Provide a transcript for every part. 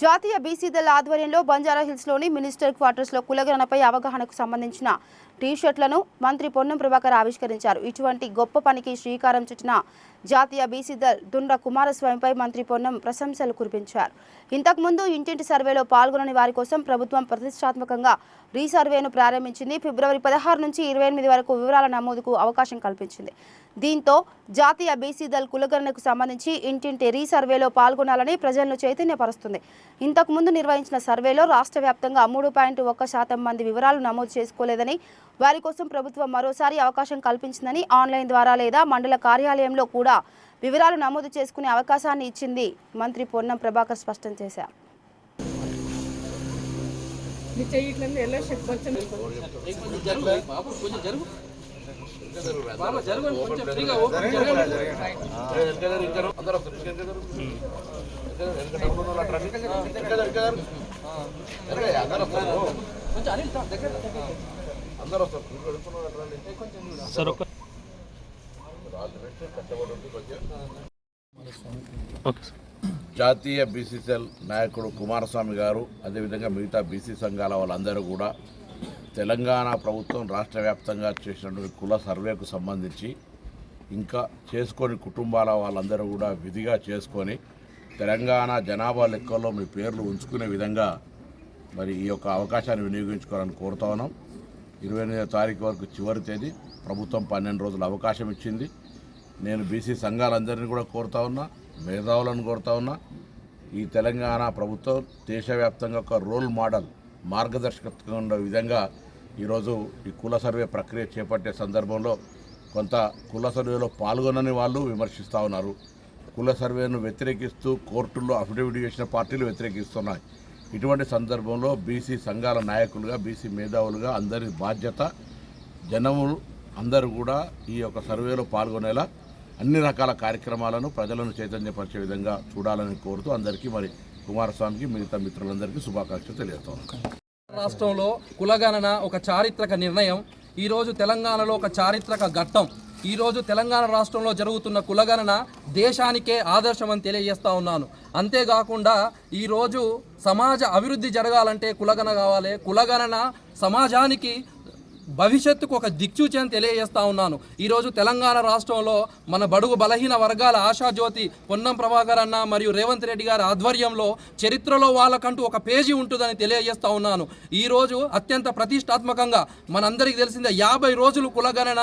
జాతీయ బీసీ దళ ఆధ్వర్యంలో బంజారాహిల్స్లోని మినిస్టర్ క్వార్టర్స్లో కులగణనపై అవగాహనకు సంబంధించిన టీ షర్ట్లను మంత్రి పొన్నం ప్రభాకర్ ఆవిష్కరించారు. ఇటువంటి గొప్ప పనికి శ్రీకారం చుట్టిన జాతీయ బీసీ దళ్ దుండ్ర కుమారస్వామిపై మంత్రి పొన్నం ప్రశంసలు కురిపించారు. ఇంతకుముందు ఇంటింటి సర్వేలో పాల్గొనని వారి కోసం ప్రభుత్వం ప్రతిష్టాత్మకంగా రీసర్వేను ప్రారంభించింది. ఫిబ్రవరి పదహారు నుంచి ఇరవై ఎనిమిది వరకు వివరాల నమోదుకు అవకాశం కల్పించింది. దీంతో జాతీయ బీసీ దళ్ కులగణనకు సంబంధించి ఇంటింటి రీసర్వేలో పాల్గొనాలని ప్రజలను చైతన్యపరుస్తుంది. ఇంతకుముందు నిర్వహించిన సర్వేలో రాష్ట్ర వ్యాప్తంగా మూడు పాయింట్ ఒక్క శాతం మంది వివరాలు నమోదు చేసుకోలేదని వారి కోసం ప్రభుత్వం మరోసారి అవకాశం కల్పించిందని ఆన్లైన్ ద్వారా లేదా మండల కార్యాలయంలో కూడా వివరాలు నమోదు చేసుకునే అవకాశాన్ని ఇచ్చింది మంత్రి పొన్నం ప్రభాకర్ స్పష్టం చేశారు. కొంచెం అనిల్ దగ్గర జాతీయ బీసీసీఎల్ నాయకుడు కుమారస్వామి గారు అదేవిధంగా మిగతా బీసీ సంఘాల వాళ్ళందరూ కూడా తెలంగాణ ప్రభుత్వం రాష్ట్ర వ్యాప్తంగా చేసినటువంటి కుల సర్వేకు సంబంధించి ఇంకా చేసుకొని కుటుంబాల వాళ్ళందరూ కూడా విధిగా చేసుకొని తెలంగాణ జనాభా లెక్కల్లో మీ పేర్లు ఉంచుకునే విధంగా మరి ఈ యొక్క అవకాశాన్ని వినియోగించుకోవాలని కోరుతా ఉన్నాం. ఇరవై ఎనిమిదో తారీఖు వరకు చివరి తేదీ. ప్రభుత్వం పన్నెండు రోజులు అవకాశం ఇచ్చింది. నేను బీసీ సంఘాలందరినీ కూడా కోరుతా ఉన్నా మేధావులను కోరుతా ఉన్నా. ఈ తెలంగాణ ప్రభుత్వం దేశవ్యాప్తంగా ఒక రోల్ మోడల్ మార్గదర్శకత్వం ఉండే విధంగా ఈరోజు ఈ కుల సర్వే ప్రక్రియ చేపట్టే సందర్భంలో కొంత కుల సర్వేలో పాల్గొనని వాళ్ళు విమర్శిస్తూ ఉన్నారు. కుల సర్వేను వ్యతిరేకిస్తూ కోర్టుల్లో అఫిడవిట్ చేసిన పార్టీలు వ్యతిరేకిస్తున్నాయి. ఇటువంటి సందర్భంలో బీసీ సంఘాల నాయకులుగా బీసీ మేధావులుగా అందరి బాధ్యత జనములు అందరూ కూడా ఈ యొక్క సర్వేలో పాల్గొనేలా అన్ని రకాల కార్యక్రమాలను ప్రజలను చైతన్యపరిచే విధంగా చూడాలని కోరుతూ అందరికీ మరి కుమారస్వామికి మిగతా మిత్రులందరికీ శుభాకాంక్షలు తెలియజేస్తాను. రాష్ట్రంలో కులగణన ఒక చారిత్రక నిర్ణయం. ఈరోజు తెలంగాణలో ఒక చారిత్రక ఘట్టం. ఈరోజు తెలంగాణ రాష్ట్రంలో జరుగుతున్న కులగణన దేశానికే ఆదర్శం అని ఉన్నాను. అంతేకాకుండా ఈరోజు సమాజ అభివృద్ధి జరగాలంటే కులగణ కావాలి. కులగణన సమాజానికి భవిష్యత్తుకు ఒక దిక్సూచి అని తెలియజేస్తా ఉన్నాను. ఈరోజు తెలంగాణ రాష్ట్రంలో మన బడుగు బలహీన వర్గాల ఆశాజ్యోతి పొన్నం ప్రభాకర్ అన్న మరియు రేవంత్ రెడ్డి గారి ఆధ్వర్యంలో చరిత్రలో వాళ్ళకంటూ ఒక పేజీ ఉంటుందని తెలియజేస్తా ఉన్నాను. ఈరోజు అత్యంత ప్రతిష్టాత్మకంగా మనందరికీ తెలిసిందే యాభై రోజులు కులగణన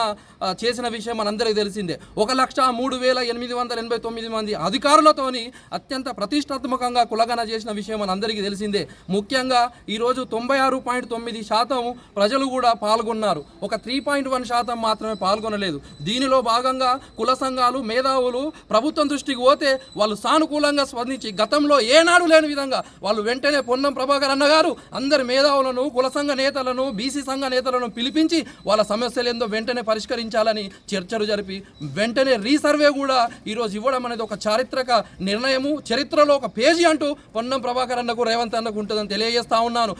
చేసిన విషయం మనందరికీ తెలిసిందే. ఒక లక్ష మూడు వేల ఎనిమిది వందల ఎనభై తొమ్మిది మంది అధికారులతోని అత్యంత ప్రతిష్టాత్మకంగా కులగణ చేసిన విషయం మనందరికీ తెలిసిందే. ముఖ్యంగా ఈరోజు తొంభై ఆరు పాయింట్ తొమ్మిది శాతం ప్రజలు కూడా పాల్గొన్నారు ఒక త్రీ పాయింట్ వన్ శాతం మాత్రమే పాల్గొనలేదు. దీనిలో భాగంగా కుల సంఘాలు మేధావులు ప్రభుత్వం దృష్టికి పోతే వాళ్ళు సానుకూలంగా స్పందించి గతంలో ఏనాడు లేని విధంగా వాళ్ళు వెంటనే పొన్నం ప్రభాకర్ అన్న గారు అందరి మేధావులను కుల సంఘ నేతలను బీసీ సంఘ నేతలను పిలిపించి వాళ్ళ సమస్యలు ఏందో వెంటనే పరిష్కరించాలని చర్చలు జరిపి వెంటనే రీసర్వే కూడా ఈరోజు ఇవ్వడం అనేది ఒక చారిత్రక నిర్ణయము చరిత్రలో ఒక పేజీ అంటూ పొన్నం ప్రభాకర్ అన్నకు రేవంత్ అన్నకు ఉంటుందని తెలియజేస్తా ఉన్నాను.